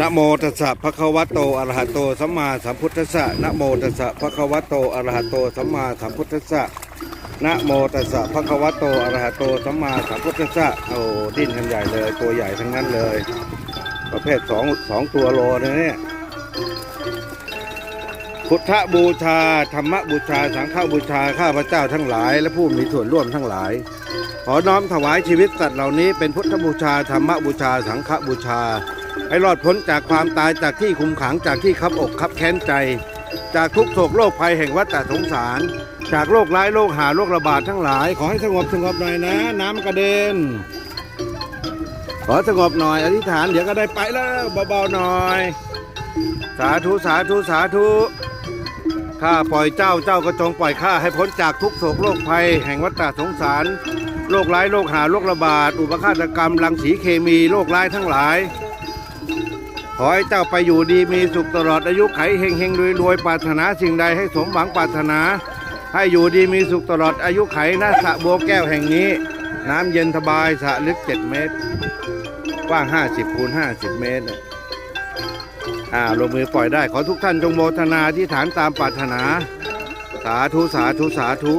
นะโมตัสสะภะคะวะโตอะระหะโตสัมมาสัมพุทธัสสะนะโมตัสสะภะคะวะโตอะระหะโตสัมมาสัมพุทธัสสะนะโมตัสสะภะคะวะโตอะระหะโตสัมมาสัมพุทธัสสะโอ้ดิ้นกันใหญ่เลย ตัวใหญ่ทั้งนั้นเลย ประเภทสองสองตัวโลนะเนี่ยพุทธบูชาธรรมบูชาสังฆบูชาข้าพเจ้าทั้งหลาย และผู้มีส่วนร่วมทั้งหลาย ขอน้อมถวายชีวิตสัตว์เหล่านี้เป็นพุทธบูชาธรรมบูชาสังฆบูชา ให้รอดพ้นจากความตายจากที่คุมขังจากที่คับอกคับแค้นใจ จากทุกโศกโรคภัยแห่งวัฏสงสาร จากโรคร้ายโรคหาโรคระบาดทั้งหลาย ขอให้สงบสงบหน่อยนะ น้ำกระเด็น ขอสงบหน่อยอธิษฐานเดี๋ยวก็ได้ไปแล้วเบาๆหน่อย สาธุสาธุสาธุข้าปล่อยเจ้าเจ้าก็จงปล่อยข้าให้พ้นจากทุกโศกโรคภัยแห่งวัฏสงสารโรคร้ายโรคหาโรคระบาด อุปฆาตกรรมรังสีเคมีโรคร้ายทั้งหลาย ขอให้เจ้าไปอยู่ดีมีสุขตลอดอายุไขเฮงเฮงรวยรวยปรารถนาสิ่งใดให้สมหวังปรารถนา ให้อยู่ดีมีสุขตลอดอายุไขหน้าสระบัวแก้วแห่งนี้ น้ำเย็นสบายสระลึก 7 เมตรกว้าง 50คูณ50 เมตรอ่าลงมือปล่อยได้ขอทุกท่านจงโมทนาที่ฐานตามปรารถนา สาธุสาธุสาธุ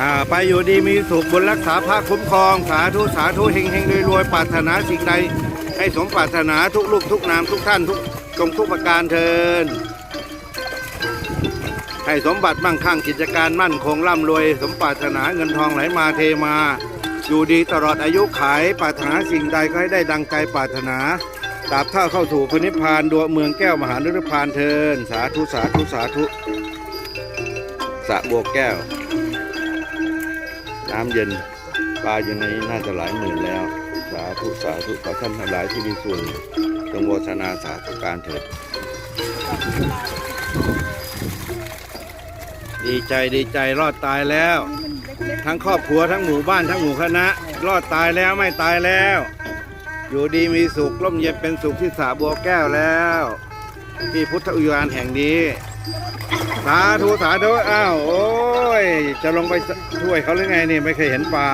อ่าไปอยู่ดีมีสุขบุญรักษาพระคุ้มครอง สาธุสาธุเฮงเฮงรวยรวยปรารถนาสิ่งใด ให้สมปรารถนาทุกลูกทุกนามทุกท่านทุกจงทุกประการเทินให้สมบัติมั่งคั่งกิจการมั่นคงร่ำรวย สมปรารถนาเงินทองไหลมาเทมา อยู่ดีตลอดอายุขายปรารถนาสิ่งใดก็ให้ได้ดังใจปรารถนาตราบเท่าเข้าสู่พระนิพพานดวงเมืองแก้วมหานิพพานเทิน สาธุสาธุสาธุสะบัวแก้ว น้ำเย็นปลาอยู่ในนี้น่าจะหลายหมื่นแล้ว สาธุสาธุขอท่านทั้งหลายที่มีส่วนจงโมทนาสาธุการเถิด ดีใจดีใจรอดตายแล้ว ทั้งครอบครัวทั้งหมู่บ้านทั้งหมู่คณะ รอดตายแล้วไม่ตายแล้ว อยู่ดีมีสุขร่มเย็นเป็นสุขที่สระบัวแก้วแล้ว ที่พุทธอุทยานแห่งนี้สาธุสาธุอ้าวโอ้ย จะลงไปช่วยเขาหรือไงนี่ไม่เคยเห็นปลา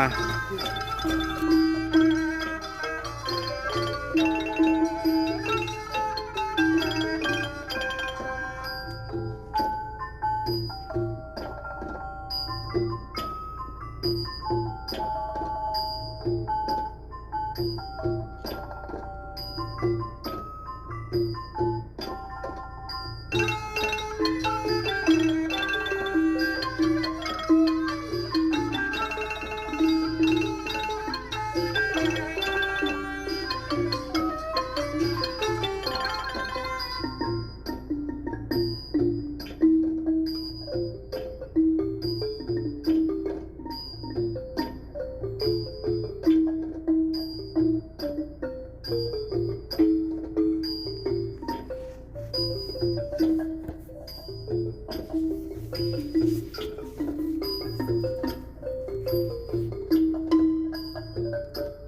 Thank you.